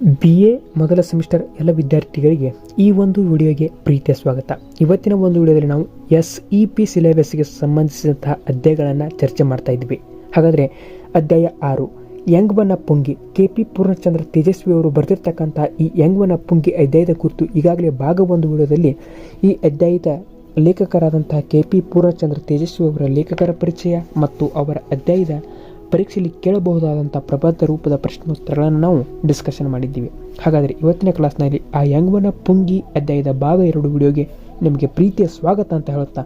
B A ಮೊದಲ semester ಎಲ್ಲ ವಿದ್ಯಾರ್ಥಿಗಳಿಗೆ ಈ ಒಂದು ವಿಡಿಯೋಗೆ ಪ್ರೀತಿಯ ಸ್ವಾಗತ. ಇವತ್ತಿನ ಒಂದು ವಿಡಿಯೋದಲ್ಲಿ ನಾವು ಎಸ್ ಇ ಪಿ ಸಿಲೆಬಸ್ಗೆ ಸಂಬಂಧಿಸಿದಂತಹ ಅಧ್ಯಾಯಗಳನ್ನು ಚರ್ಚೆ ಮಾಡ್ತಾ ಇದ್ವಿ. ಹಾಗಾದರೆ ಅಧ್ಯಾಯ ಆರು, ಯಂಗ್ವನ ಪುಂಗಿ, ಕೆ ಪಿ ಪೂರ್ಣಚಂದ್ರ ತೇಜಸ್ವಿ ಅವರು ಬರೆದಿರ್ತಕ್ಕಂತಹ ಈ ಯಂಗ್ವನ ಪುಂಗಿ ಅಧ್ಯಾಯದ ಕುರಿತು ಈಗಾಗಲೇ ಭಾಗ ಒಂದು ವಿಡಿಯೋದಲ್ಲಿ ಈ ಅಧ್ಯಾಯದ ಲೇಖಕರಾದಂತಹ ಕೆ ಪಿ ಪೂರ್ಣಚಂದ್ರ ತೇಜಸ್ವಿ ಅವರ ಲೇಖಕರ ಪರಿಚಯ ಮತ್ತು ಅವರ ಅಧ್ಯಾಯದ ಪರೀಕ್ಷೆಯಲ್ಲಿ ಕೇಳಬಹುದಾದಂಥ ಪ್ರಬದ್ಧ ರೂಪದ ಪ್ರಶ್ನೋತ್ತರಗಳನ್ನು ನಾವು ಡಿಸ್ಕಷನ್ ಮಾಡಿದ್ದೀವಿ. ಹಾಗಾದರೆ ಇವತ್ತಿನ ಕ್ಲಾಸ್ನಲ್ಲಿ ಆ ಯಂಗ್ವನ ಪುಂಗಿ ಅಧ್ಯಾಯದ ಭಾಗ ಎರಡು ವಿಡಿಯೋಗೆ ನಿಮಗೆ ಪ್ರೀತಿಯ ಸ್ವಾಗತ ಅಂತ ಹೇಳುತ್ತಾ,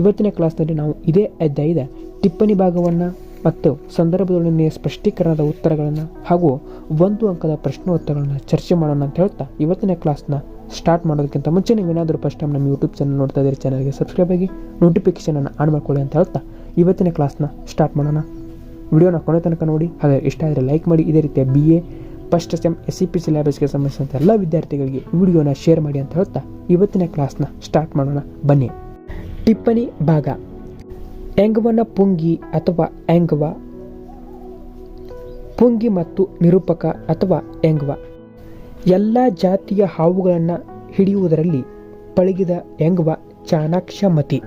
ಇವತ್ತಿನ ಕ್ಲಾಸ್ನಲ್ಲಿ ನಾವು ಇದೇ ಅಧ್ಯಾಯದ ಟಿಪ್ಪಣಿ ಭಾಗವನ್ನು ಮತ್ತು ಸಂದರ್ಭದೊಡನೆ ಸ್ಪಷ್ಟೀಕರಣದ ಉತ್ತರಗಳನ್ನು ಹಾಗೂ ಒಂದು ಅಂಕದ ಪ್ರಶ್ನೋತ್ತರಗಳನ್ನು ಚರ್ಚೆ ಮಾಡೋಣ ಅಂತ ಹೇಳ್ತಾ ಇವತ್ತಿನ ಕ್ಲಾಸ್ನ ಸ್ಟಾರ್ಟ್ ಮಾಡೋದಕ್ಕಿಂತ ಮುಂಚೆ ನೀವೇನಾದರೂ ಫಸ್ಟ್ ಟೈಮ್ ನಮ್ಮ ಯೂಟ್ಯೂಬ್ ಚಾನಲ್ ನೋಡ್ತಾ ಇದ್ದೀರಿ ಚಾನಲ್ಗೆ ಸಬ್ಸ್ಕ್ರೈಬ್ ಆಗಿ ನೋಟಿಫಿಕೇಷನನ್ನು ಆನ್ ಮಾಡ್ಕೊಳ್ಳಿ ಅಂತ ಹೇಳ್ತಾ ಇವತ್ತಿನ ಕ್ಲಾಸ್ನ ಸ್ಟಾರ್ಟ್ ಮಾಡೋಣ. ವಿಡಿಯೋನ ಕೊನೆ ತನಕ ನೋಡಿ, ಹಾಗೆ ಇಷ್ಟ ಆದರೆ ಲೈಕ್ ಮಾಡಿ. ಇದೇ ರೀತಿಯ B A first sem S C P ಸಿಲೆಬಸ್ಗೆ ಸಂಬಂಧಿಸಿದಂಥ ಎಲ್ಲ ವಿದ್ಯಾರ್ಥಿಗಳಿಗೆ ವಿಡಿಯೋನ ಶೇರ್ ಮಾಡಿ ಅಂತ ಹೇಳ್ತಾ ಇವತ್ತಿನ ಕ್ಲಾಸ್ನ ಸ್ಟಾರ್ಟ್ ಮಾಡೋಣ. ಬನ್ನಿ. ಟಿಪ್ಪಣಿ ಭಾಗ. ಎಂಗವನ ಪುಂಗಿ ಅಥವಾ ಎಂಗವ, ಪುಂಗಿ ಮತ್ತು ನಿರೂಪಕ ಅಥವಾ ಎಂಗವ. ಎಲ್ಲ ಜಾತಿಯ ಹಾವುಗಳನ್ನು ಹಿಡಿಯುವುದರಲ್ಲಿ ಪಳಗಿದ ಎಂಗವ ಚಾಣಾಕ್ಷಮತಿ.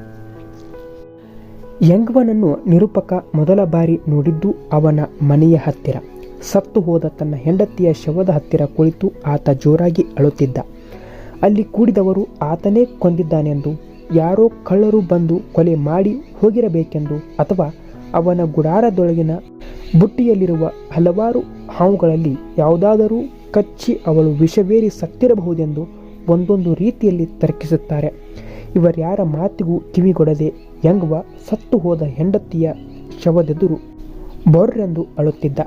ಯಂಗ್ವನನ್ನು ನಿರೂಪಕ ಮೊದಲ ಬಾರಿ ನೋಡಿದ್ದು ಅವನ ಮನೆಯ ಹತ್ತಿರ. ಸತ್ತು ಹೋದ ತನ್ನ ಹೆಂಡತಿಯ ಶವದ ಹತ್ತಿರ ಕುಳಿತು ಆತ ಜೋರಾಗಿ ಅಳುತ್ತಿದ್ದ. ಅಲ್ಲಿ ಕೂಡಿದವರು ಆತನೇ ಕೊಂದಿದ್ದಾನೆಂದು, ಯಾರೋ ಕಳ್ಳರು ಬಂದು ಕೊಲೆ ಮಾಡಿ ಹೋಗಿರಬೇಕೆಂದು ಅಥವಾ ಅವನ ಗುಡಾರದೊಳಗಿನ ಬುಟ್ಟಿಯಲ್ಲಿರುವ ಹಲವಾರು ಹಾವುಗಳಲ್ಲಿ ಯಾವುದಾದರೂ ಕಚ್ಚಿ ಅವಳು ವಿಷವೇರಿ ಸತ್ತಿರಬಹುದೆಂದು ಒಂದೊಂದು ರೀತಿಯಲ್ಲಿ ತರ್ಕಿಸುತ್ತಾರೆ. ಇವರ್ಯಾರ ಮಾತಿಗೂ ಕಿವಿಗೊಡದೆ ಯಂಗ್ವ ಸತ್ತು ಹೋದ ಹೆಂಡತಿಯ ಶವದೆದುರು ಬೊರ್ರೆಂದು ಅಳುತ್ತಿದ್ದ.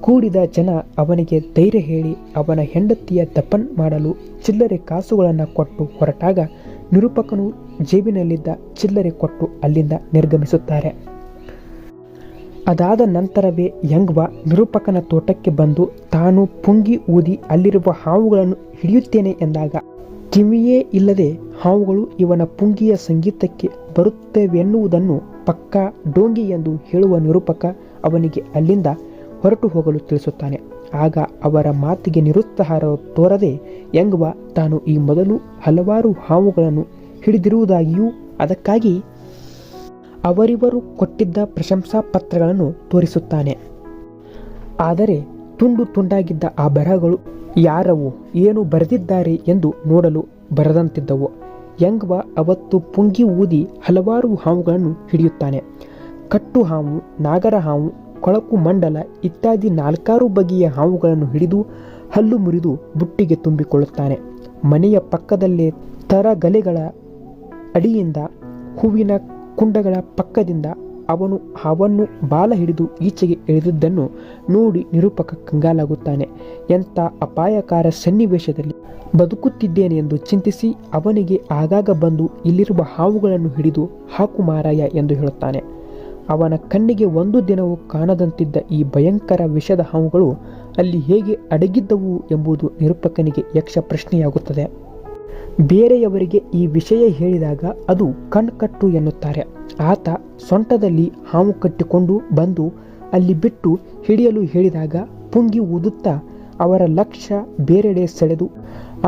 ಕೂಡಿದ ಜನ ಅವನಿಗೆ ಧೈರ್ಯ ಹೇಳಿ ಅವನ ಹೆಂಡತಿಯ ದಪನ್ ಮಾಡಲು ಚಿಲ್ಲರೆ ಕಾಸುಗಳನ್ನು ಕೊಟ್ಟು ಹೊರಟಾಗ ನಿರೂಪಕನು ಜೇಬಿನಲ್ಲಿದ್ದ ಚಿಲ್ಲರೆ ಕೊಟ್ಟು ಅಲ್ಲಿಂದ ನಿರ್ಗಮಿಸುತ್ತಾರೆ. ಅದಾದ ನಂತರವೇ ಯಂಗ್ವ ನಿರೂಪಕನ ತೋಟಕ್ಕೆ ಬಂದು ತಾನು ಪುಂಗಿ ಊದಿ ಅಲ್ಲಿರುವ ಹಾವುಗಳನ್ನು ಹಿಡಿಯುತ್ತೇನೆ ಎಂದಾಗ, ಕಿವಿಯೇ ಇಲ್ಲದೆ ಹಾವುಗಳು ಇವನ ಪುಂಗಿಯ ಸಂಗೀತಕ್ಕೆ ಬರುತ್ತವೆನ್ನುವುದನ್ನು ಪಕ್ಕಾ ಡೋಂಗಿ ಎಂದು ಹೇಳುವ ನಿರೂಪಕ ಅವನಿಗೆ ಅಲ್ಲಿಂದ ಹೊರಟು ಹೋಗಲು ತಿಳಿಸುತ್ತಾನೆ. ಆಗ ಅವರ ಮಾತಿಗೆ ನಿರುತ್ಸಾಹ ತೋರದೆ ಯಂಗ್ವ ತಾನು ಈ ಮೊದಲು ಹಲವಾರು ಹಾವುಗಳನ್ನು ಹಿಡಿದಿರುವುದಾಗಿಯೂ ಅದಕ್ಕಾಗಿ ಅವರಿವರು ಕೊಟ್ಟಿದ್ದ ಪ್ರಶಂಸಾ ಪತ್ರಗಳನ್ನು ತೋರಿಸುತ್ತಾನೆ. ಆದರೆ ತುಂಡು ತುಂಡಾಗಿದ್ದ ಆ ಬರಹಗಳು ಯಾರವು ಏನು ಬರೆದಿದ್ದಾರೆ ಎಂದು ನೋಡಲು ಬರದಂತಿದ್ದವು. ಯಂಗ್ವ ಅವತ್ತು ಪುಂಗಿ ಊದಿ ಹಲವಾರು ಹಾವುಗಳನ್ನು ಹಿಡಿಯುತ್ತಾನೆ. ಕಟ್ಟು ಹಾವು, ನಾಗರ ಹಾವು, ಕೊಳಕು ಮಂಡಲ ಇತ್ಯಾದಿ ನಾಲ್ಕಾರು ಬಗೆಯ ಹಾವುಗಳನ್ನು ಹಿಡಿದು ಹಲ್ಲು ಮುರಿದು ಬುಟ್ಟಿಗೆ ತುಂಬಿಕೊಳ್ಳುತ್ತಾನೆ. ಮನೆಯ ಪಕ್ಕದಲ್ಲೇ ತರಗಲೆಗಳ ಅಡಿಯಿಂದ, ಹೂವಿನ ಕುಂಡಗಳ ಪಕ್ಕದಿಂದ ಅವನು ಹಾವನ್ನು ಬಾಲ ಹಿಡಿದು ಈಚೆಗೆ ಎಳೆದಿದ್ದನ್ನು ನೋಡಿ ನಿರೂಪಕ ಕಂಗಾಲಾಗುತ್ತಾನೆ. ಎಂಥ ಅಪಾಯಕಾರ ಸನ್ನಿವೇಶದಲ್ಲಿ ಬದುಕುತ್ತಿದ್ದೇನೆ ಎಂದು ಚಿಂತಿಸಿ ಅವನಿಗೆ ಆಗಾಗ ಬಂದು ಇಲ್ಲಿರುವ ಹಾವುಗಳನ್ನು ಹಿಡಿದು ಹಾಕು ಮಾರಾಯ ಎಂದು ಹೇಳುತ್ತಾನೆ. ಅವನ ಕಣ್ಣಿಗೆ ಒಂದು ದಿನವೂ ಕಾಣದಂತಿದ್ದ ಈ ಭಯಂಕರ ವಿಷದ ಹಾವುಗಳು ಅಲ್ಲಿ ಹೇಗೆ ಅಡಗಿದ್ದವು ಎಂಬುದು ನಿರೂಪಕನಿಗೆ ಯಕ್ಷ ಪ್ರಶ್ನೆಯಾಗುತ್ತದೆ ಬೇರೆಯವರಿಗೆ ಈ ವಿಷಯ ಹೇಳಿದಾಗ ಅದು ಕಣ್ಕಟ್ಟು ಎನ್ನುತ್ತಾರೆ. ಆತ ಸೊಂಟದಲ್ಲಿ ಹಾವು ಕಟ್ಟಿಕೊಂಡು ಬಂದು ಅಲ್ಲಿ ಬಿಟ್ಟು ಹಿಡಿಯಲು ಹೇಳಿದಾಗ ಪುಂಗಿ ಊದುತ್ತಾ ಅವರ ಲಕ್ಷ್ಯ ಬೇರೆಡೆ ಸೆಳೆದು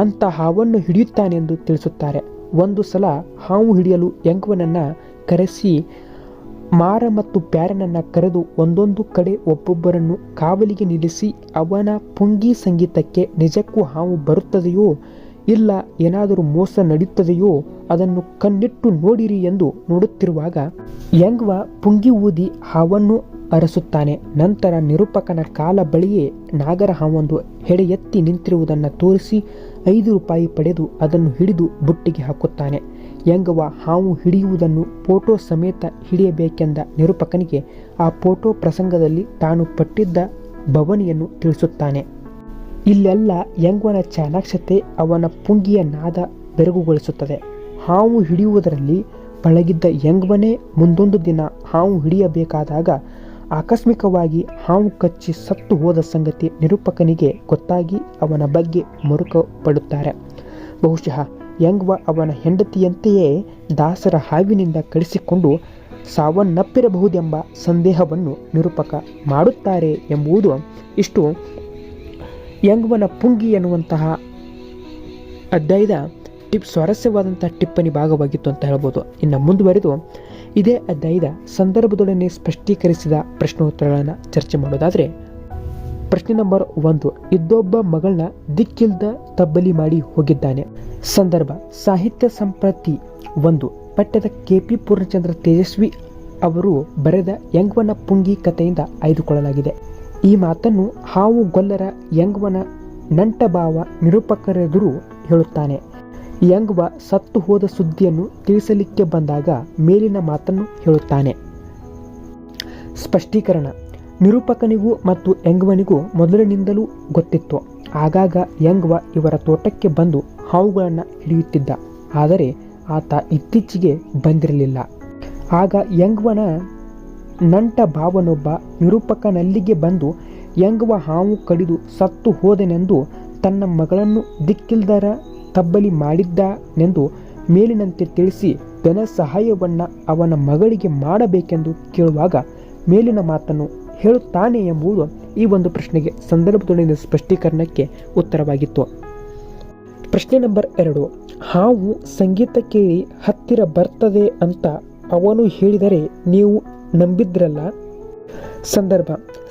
ಅಂತ ಹಾವನ್ನು ಹಿಡಿಯುತ್ತಾನೆಂದು ತಿಳಿಸುತ್ತಾರೆ. ಒಂದು ಸಲ ಹಾವು ಹಿಡಿಯಲು ಯಂಗ್ವನನ್ನ ಕರೆಸಿ ಮಾರ ಮತ್ತು ಪ್ಯಾರನನ್ನು ಕರೆದು ಒಂದೊಂದು ಕಡೆ ಒಬ್ಬೊಬ್ಬರನ್ನು ಕಾವಲಿಗೆ ನಿಲ್ಲಿಸಿ ಅವನ ಪುಂಗಿ ಸಂಗೀತಕ್ಕೆ ನಿಜಕ್ಕೂ ಹಾವು ಬರುತ್ತದೆಯೋ ಇಲ್ಲ ಏನಾದರೂ ಮೋಸ ನಡೆಯುತ್ತದೆಯೋ ಅದನ್ನು ಕಣ್ಣಿಟ್ಟು ನೋಡಿರಿ ಎಂದು ನೋಡುತ್ತಿರುವಾಗ ಯಂಗ್ವ ಪುಂಗಿ ಊದಿ ಹಾವನ್ನು ಅರಸುತ್ತಾನೆ. ನಂತರ ನಿರೂಪಕನ ಕಾಲ ಬಳಿಯೇ ನಾಗರ ಹಾವೊಂದು ಹೆಡೆ ಎತ್ತಿ ನಿಂತಿರುವುದನ್ನು ತೋರಿಸಿ ಐದು ರೂಪಾಯಿ ಪಡೆದು ಅದನ್ನು ಹಿಡಿದು ಬುಟ್ಟಿಗೆ ಹಾಕುತ್ತಾನೆ. ಯಂಗವ ಹಾವು ಹಿಡಿಯುವುದನ್ನು ಫೋಟೋ ಸಮೇತ ಹಿಡಿಯಬೇಕೆಂದ ನಿರೂಪಕನಿಗೆ ಆ ಫೋಟೋ ಪ್ರಸಂಗದಲ್ಲಿ ತಾನು ಪಟ್ಟಿದ್ದ ಭವನಿಯನ್ನು ತಿಳಿಸುತ್ತಾನೆ. ಇಲ್ಲೆಲ್ಲ ಯಂಗ್ವನ ಚಾಣಾಕ್ಷತೆ ಅವನ ಪುಂಗಿಯ ನಾದ ಬೆರಗುಗೊಳಿಸುತ್ತದೆ. ಹಾವು ಹಿಡಿಯುವುದರಲ್ಲಿ ಪಳಗಿದ್ದ ಯಂಗ್ವನೇ ಮುಂದೊಂದು ದಿನ ಹಾವು ಹಿಡಿಯಬೇಕಾದಾಗ ಆಕಸ್ಮಿಕವಾಗಿ ಹಾವು ಕಚ್ಚಿ ಸತ್ತು ಹೋದ ಸಂಗತಿ ನಿರೂಪಕನಿಗೆ ಗೊತ್ತಾಗಿ ಅವನ ಬಗ್ಗೆ ಮರುಕ ಪಡುತ್ತಾರೆ ಬಹುಶಃ ಯಂಗ್ವ ಅವನ ಹೆಂಡತಿಯಂತೆಯೇ ದಾಸರ ಹಾವಿನಿಂದ ಕಳಿಸಿಕೊಂಡು ಸಾವನ್ನಪ್ಪಿರಬಹುದೆಂಬ ಸಂದೇಹವನ್ನು ನಿರೂಪಕ ಮಾಡುತ್ತಾರೆ ಎಂಬುದು ಇಷ್ಟು ಯಂಗ್ವನ ಪುಂಗಿ ಎನ್ನುವಂತಹ ಅಧ್ಯಾಯದ ಟಿಪ್ ಸ್ವಾರಸ್ಯವಾದಂತಹ ಟಿಪ್ಪಣಿ ಭಾಗವಾಗಿತ್ತು ಅಂತ ಹೇಳ್ಬೋದು. ಇನ್ನು ಮುಂದುವರೆದು ಇದೇ ಅಧ್ಯಾಯದ ಸಂದರ್ಭದೊಡನೆ ಸ್ಪಷ್ಟೀಕರಿಸಿದ ಪ್ರಶ್ನೋತ್ತರಗಳನ್ನು ಚರ್ಚೆ ಮಾಡೋದಾದರೆ, ಪ್ರಶ್ನೆ ನಂಬರ್ ಒಂದು, ಇದ್ದೊಬ್ಬ ಮಗಳನ್ನ ದಿಕ್ಕಿಲ್ದ ತಬ್ಬಲಿ ಮಾಡಿ ಹೋಗಿದ್ದಾನೆ. ಸಂದರ್ಭ, ಸಾಹಿತ್ಯ ಸಂಪ್ರತಿ ಒಂದು, ಪಠ್ಯದ ಕೆ ಪಿ ಪೂರ್ಣಚಂದ್ರ ತೇಜಸ್ವಿ ಅವರು ಬರೆದ ಯಂಗ್ವನ ಪುಂಗಿ ಕಥೆಯಿಂದ ಆಯ್ದುಕೊಳ್ಳಲಾಗಿದೆ. ಈ ಮಾತನ್ನು ಹಾವು ಗೊಲ್ಲರ ಯಂಗ್ವನ ನಂಟಭಾವ ನಿರೂಪಕರೆದುರು ಹೇಳುತ್ತಾನೆ. ಯಂಗ್ವ ಸತ್ತು ಹೋದ ಸುದ್ದಿಯನ್ನು ತಿಳಿಸಲಿಕ್ಕೆ ಬಂದಾಗ ಮೇಲಿನ ಮಾತನ್ನು ಹೇಳುತ್ತಾನೆ. ಸ್ಪಷ್ಟೀಕರಣ. ನಿರೂಪಕನಿಗೂ ಮತ್ತು ಯಂಗ್ವನಿಗೂ ಮೊದಲಿನಿಂದಲೂ ಗೊತ್ತಿತ್ತು. ಆಗಾಗ ಯಂಗ್ವ ಇವರ ತೋಟಕ್ಕೆ ಬಂದು ಹಾವುಗಳನ್ನು ಹಿಡಿಯುತ್ತಿದ್ದ. ಆದರೆ ಆತ ಇತ್ತೀಚೆಗೆ ಬಂದಿರಲಿಲ್ಲ. ಆಗ ಯಂಗ್ವನ ನಂಟ ಭಾವನೊಬ್ಬ ನಿರೂಪಕನಲ್ಲಿಗೆ ಬಂದು ಯಂಗವ ಹಾವು ಕಡಿದು ಸತ್ತು ಹೋದನೆಂದು ತನ್ನ ಮಗಳನ್ನು ದಿಕ್ಕಿಲ್ದರ ತಬ್ಬಲಿ ಮಾಡಿದ್ದನೆಂದು ಮೇಲಿನಂತೆ ತಿಳಿಸಿ ಧನ ಸಹಾಯವನ್ನ ಅವನ ಮಗಳಿಗೆ ಮಾಡಬೇಕೆಂದು ಕೇಳುವಾಗ ಮೇಲಿನ ಮಾತನ್ನು ಹೇಳುತ್ತಾನೆ ಎಂಬುದು ಈ ಒಂದು ಪ್ರಶ್ನೆಗೆ ಸಂದರ್ಭದೊಳಗಿನ ಸ್ಪಷ್ಟೀಕರಣಕ್ಕೆ ಉತ್ತರವಾಗಿತ್ತು. ಪ್ರಶ್ನೆ ನಂಬರ್ ಎರಡು, ಹಾವು ಸಂಗೀತ ಕೇಳಿ ಹತ್ತಿರ ಬರ್ತದೆ ಅಂತ ಅವನು ಹೇಳಿದರೆ ನೀವು ನಂಬಿದ್ರಲ್ಲ? ಸಂದರ್ಭ.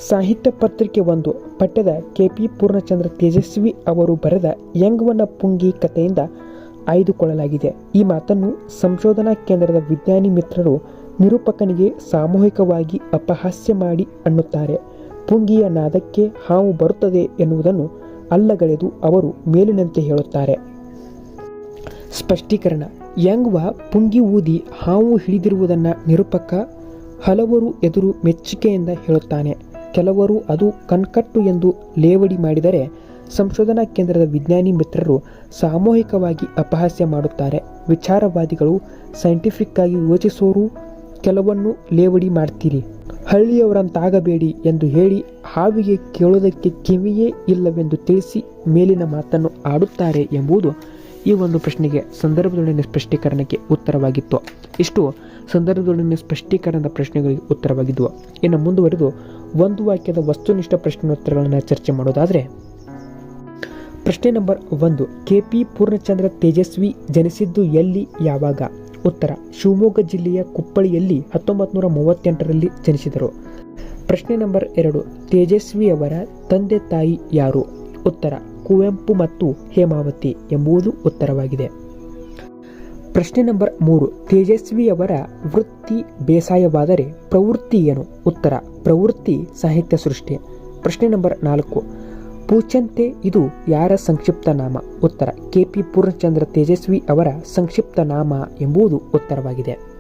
ಸಾಹಿತ್ಯ ಪತ್ರಿಕೆ ಒಂದು. ಪಠ್ಯದ ಕೆ ಪಿ ಪೂರ್ಣಚಂದ್ರ ತೇಜಸ್ವಿ ಅವರು ಬರೆದ ಯಂಗ್ವನ ಪುಂಗಿ ಕಥೆಯಿಂದ ಆಯ್ದುಕೊಳ್ಳಲಾಗಿದೆ. ಈ ಮಾತನ್ನು ಸಂಶೋಧನಾ ಕೇಂದ್ರದ ವಿಜ್ಞಾನಿ ಮಿತ್ರರು ನಿರೂಪಕನಿಗೆ ಸಾಮೂಹಿಕವಾಗಿ ಅಪಹಾಸ್ಯ ಮಾಡಿ ಅನ್ನುತ್ತಾರೆ. ಪುಂಗಿಯ ನಾದಕ್ಕೆ ಹಾವು ಬರುತ್ತದೆ ಎನ್ನುವುದನ್ನು ಅಲ್ಲಗಳೆದು ಅವರು ಮೇಲಿನಂತೆ ಹೇಳುತ್ತಾರೆ. ಸ್ಪಷ್ಟೀಕರಣ. ಯಂಗ್ವ ಪುಂಗಿ ಊದಿ ಹಾವು ಹಿಡಿದಿರುವುದನ್ನು ನಿರೂಪಕ ಹಲವರು ಎದುರು ಮೆಚ್ಚುಗೆಯಿಂದ ಹೇಳುತ್ತಾನೆ. ಕೆಲವರು ಅದು ಕಣ್ಕಟ್ಟು ಎಂದು ಲೇವಡಿ ಮಾಡಿದರೆ ಸಂಶೋಧನಾ ಕೇಂದ್ರದ ವಿಜ್ಞಾನಿ ಮಿತ್ರರು ಸಾಮೂಹಿಕವಾಗಿ ಅಪಹಾಸ್ಯ ಮಾಡುತ್ತಾರೆ. ವಿಚಾರವಾದಿಗಳು ಸೈಂಟಿಫಿಕ್ ಆಗಿ ಯೋಚಿಸೋರು ಕೆಲವನ್ನು ಲೇವಡಿ ಮಾಡ್ತೀರಿ. ಹಳ್ಳಿಯವರಂತಾಗಬೇಡಿ ಎಂದು ಹೇಳಿ ಹಾವಿಗೆ ಕೇಳೋದಕ್ಕೆ ಕಿವಿಯೇ ಇಲ್ಲವೆಂದು ತಿಳಿಸಿ ಮೇಲಿನ ಮಾತನ್ನು ಆಡುತ್ತಾರೆ ಎಂಬುದು ಈ ಒಂದು ಪ್ರಶ್ನೆಗೆ ಸಂದರ್ಭದೊಡನೆ ಸ್ಪಷ್ಟೀಕರಣಕ್ಕೆ ಉತ್ತರವಾಗಿತ್ತು. ಇಷ್ಟು ಸಂದರ್ಭದೊಡನೆ ಸ್ಪಷ್ಟೀಕರಣದ ಪ್ರಶ್ನೆಗಳಿಗೆ ಉತ್ತರವಾಗಿದ್ದವು ಇನ್ನು ಮುಂದುವರೆದು ಒಂದು ವಾಕ್ಯದ ವಸ್ತುನಿಷ್ಠ ಪ್ರಶ್ನೋತ್ತರಗಳನ್ನು ಚರ್ಚೆ ಮಾಡೋದಾದರೆ, ಪ್ರಶ್ನೆ ನಂಬರ್ ಒಂದು, ಕೆ ಪಿ ಪೂರ್ಣಚಂದ್ರ ತೇಜಸ್ವಿ ಜನಿಸಿದ್ದು ಎಲ್ಲಿ, ಯಾವಾಗ? ಉತ್ತರ, ಶಿವಮೊಗ್ಗ ಜಿಲ್ಲೆಯ ಕುಪ್ಪಳಿಯಲ್ಲಿ ಹತ್ತೊಂಬತ್ತು ನೂರ ಮೂವತ್ತೆಂಟರಲ್ಲಿ ಜನಿಸಿದರು. ಪ್ರಶ್ನೆ ನಂಬರ್ ಎರಡು, ತೇಜಸ್ವಿಯವರ ತಂದೆ ತಾಯಿ ಯಾರು? ಉತ್ತರ ಕುವೆಂಪು ಮತ್ತು ಹೇಮಾವತಿ ಎಂಬುದು ಉತ್ತರವಾಗಿದೆ. ಪ್ರಶ್ನೆ ನಂಬರ್ ಮೂರು, ತೇಜಸ್ವಿಯವರ ವೃತ್ತಿ ಬೇಸಾಯವಾದರೆ ಪ್ರವೃತ್ತಿ ಏನು? ಉತ್ತರ, ಪ್ರವೃತ್ತಿ ಸಾಹಿತ್ಯ ಸೃಷ್ಟಿ. ಪ್ರಶ್ನೆ ನಂಬರ್ ನಾಲ್ಕು, ಪೂಚಂತೆ ಇದು ಯಾರ ಸಂಕ್ಷಿಪ್ತ ನಾಮ? ಉತ್ತರ, ಕೆ ಪಿ ಪೂರ್ಣಚಂದ್ರ ತೇಜಸ್ವಿ ಅವರ ಸಂಕ್ಷಿಪ್ತ ನಾಮ ಎಂಬುದು ಉತ್ತರವಾಗಿದೆ.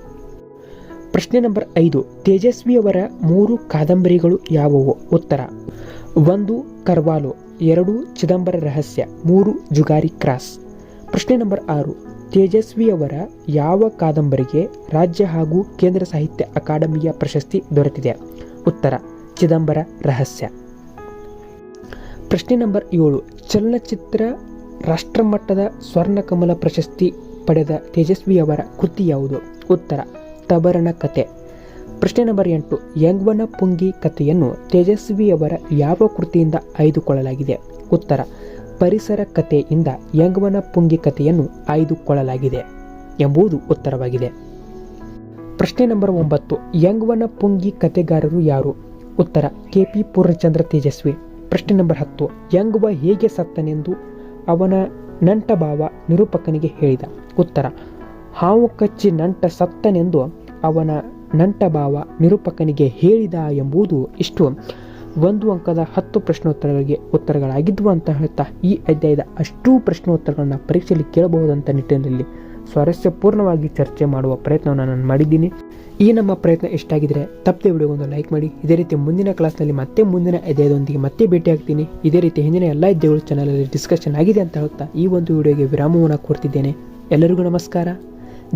ಪ್ರಶ್ನೆ ನಂಬರ್ ಐದು, ತೇಜಸ್ವಿಯವರ ಮೂರು ಕಾದಂಬರಿಗಳು ಯಾವುವು? ಉತ್ತರ ಒಂದು ಕರ್ವಾಲು, ಎರಡು ಚಿದಂಬರ ರಹಸ್ಯ, ಮೂರು ಜುಗಾರಿ ಕ್ರಾಸ್. ಪ್ರಶ್ನೆ ನಂಬರ್ ಆರು, ತೇಜಸ್ವಿಯವರ ಯಾವ ಕಾದಂಬರಿಗೆ ರಾಜ್ಯ ಹಾಗೂ ಕೇಂದ್ರ ಸಾಹಿತ್ಯ ಅಕಾಡೆಮಿಯ ಪ್ರಶಸ್ತಿ ದೊರೆತಿದೆ? ಉತ್ತರ, ಚಿದಂಬರ ರಹಸ್ಯ. ಪ್ರಶ್ನೆ ನಂಬರ್ ಏಳು, ಚಲನಚಿತ್ರ ರಾಷ್ಟ್ರಮಟ್ಟದ ಸ್ವರ್ಣಕಮಲ ಪ್ರಶಸ್ತಿ ಪಡೆದ ತೇಜಸ್ವಿಯವರ ಕೃತಿ ಯಾವುದು? ಉತ್ತರ ತಬರಣ ಕತೆ. ಪ್ರಶ್ನೆ ನಂಬರ್ ಎಂಟು, ಯಂಗ್ವನ ಪುಂಗಿ ಕಥೆಯನ್ನು ತೇಜಸ್ವಿಯವರ ಯಾವ ಕೃತಿಯಿಂದ ಆಯ್ದುಕೊಳ್ಳಲಾಗಿದೆ? ಉತ್ತರ, ಪರಿಸರ ಕಥೆಯಿಂದ ಯಂಗ್ವನ ಪುಂಗಿ ಕಥೆಯನ್ನು ಆಯ್ದುಕೊಳ್ಳಲಾಗಿದೆ ಎಂಬುದು ಉತ್ತರವಾಗಿದೆ. ಪ್ರಶ್ನೆ ನಂಬರ್ ಒಂಬತ್ತು, ಯಂಗ್ವನ ಪುಂಗಿ ಕಥೆಗಾರರು ಯಾರು? ಉತ್ತರ, ಕೆ ಪಿ ಪೂರ್ಣಚಂದ್ರ ತೇಜಸ್ವಿ. ಪ್ರಶ್ನೆ ನಂಬರ್ ಹತ್ತು, ಯಂಗ್ವ ಹೇಗೆ ಸತ್ತನೆಂದು ಅವನ ನಂಟ ಭಾವ ನಿರೂಪಕನಿಗೆ ಹೇಳಿದ. ಉತ್ತರ, ಹಾವು ಕಚ್ಚಿ ನಂಟ ಸತ್ತನೆಂದು ಅವನ ನಂಟ ಭಾವ ನಿರೂಪಕನಿಗೆ ಹೇಳಿದ ಎಂಬುದು ಇಷ್ಟು. ಒಂದು ಅಂಕದ ಹತ್ತು ಪ್ರಶ್ನೋತ್ತರಗಳಿಗೆ ಉತ್ತರಗಳಾಗಿದ್ವು ಅಂತ ಹೇಳ್ತಾ ಈ ಅಧ್ಯಾಯದ ಅಷ್ಟೂ ಪ್ರಶ್ನೋತ್ತರಗಳನ್ನು ಪರೀಕ್ಷೆಯಲ್ಲಿ ಕೇಳಬಹುದಂತ ನಿಟ್ಟಿನಲ್ಲಿ ಸ್ವಾರಸ್ಯಪೂರ್ಣವಾಗಿ ಚರ್ಚೆ ಮಾಡುವ ಪ್ರಯತ್ನವನ್ನು ನಾನು ಮಾಡಿದ್ದೀನಿ. ಈ ನಮ್ಮ ಪ್ರಯತ್ನ ಎಷ್ಟಾಗಿದ್ದರೆ ತಪ್ಪದೆ ವಿಡಿಯೋಗೊಂದು ಲೈಕ್ ಮಾಡಿ. ಇದೇ ರೀತಿ ಮುಂದಿನ ಕ್ಲಾಸ್ನಲ್ಲಿ ಮತ್ತೆ ಮುಂದಿನ ಅಧ್ಯಾಯದೊಂದಿಗೆ ಮತ್ತೆ ಭೇಟಿ ಆಗ್ತೀನಿ ಇದೇ ರೀತಿ ಹಿಂದಿನ ಎಲ್ಲ ಅಧ್ಯಾಯಗಳು ಚಾನಲಲ್ಲಿ ಡಿಸ್ಕಷನ್ ಆಗಿದೆ ಅಂತ ಹೇಳ್ತಾ ಈ ಒಂದು ವಿಡಿಯೋಗೆ ವಿರಾಮವನ್ನು ಕೊಡ್ತಿದ್ದೇನೆ. ಎಲ್ಲರಿಗೂ ನಮಸ್ಕಾರ.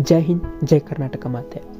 ಜೈ ಹಿಂದ್, ಜೈ ಕರ್ನಾಟಕ ಮಾತೆ.